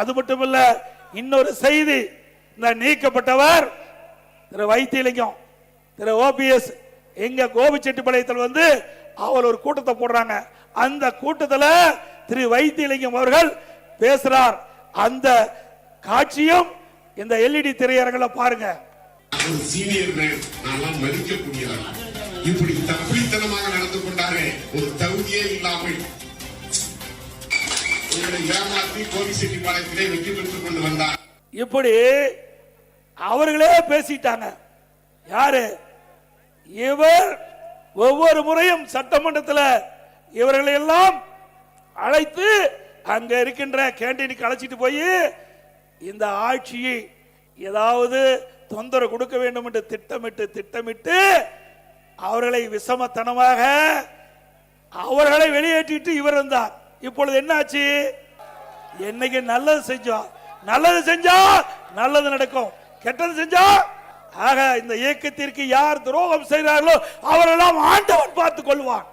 அது மட்டும் இன்னொரு செய்தி. இந்த நீக்கப்பட்டவர் திரு வைத்தியலிங்கம் திரு ஓபிஎஸ் எங்க கோபிச்செட்டிப்பாளையத்தில் வந்து அவர் ஒரு கூட்டத்தை போடுறாங்க. அந்த கூட்டத்தில் திரு வைத்தியலிங்கம் அவர்கள் பேசுறார். அந்த காட்சியும் இந்த எல்இடி திரையரங்கில் பாருங்க. இப்படி தப்பித்தனமாக நடந்து கொண்டாரே ஒரு தகுதியே இல்லாமல் உங்களை ஏமாற்றி வெற்றி பெற்றுக் கொண்டு வந்தார். இப்படி அவர்களே பேசிட்டாங்க. யாரு? இவர் ஒவ்வொரு முறையும் சட்டமன்றத்தில் இவர்களை எல்லாம் அழைத்து அங்க இருக்கின்ற கேண்டீனுக்கு அழைச்சிட்டு போய் இந்த ஆட்சியை ஏதாவது தொந்தரவு கொடுக்க வேண்டும் என்று திட்டமிட்டு திட்டமிட்டு அவர்களை விஷமத்தனமாக அவர்களை வெளியேற்றிட்டு இவர் இருந்தார். இப்பொழுது என்னாச்சு? என்னைக்கு நல்லது செஞ்சோம் நல்லது செஞ்சா நல்லது நடக்கும். கெட்டது செஞ்சா ஆக இந்த இயக்கத்திற்கு யார் துரோகம் செய்கிறார்களோ அவரெல்லாம் ஆண்டவன் பார்த்துக் கொள்வான்.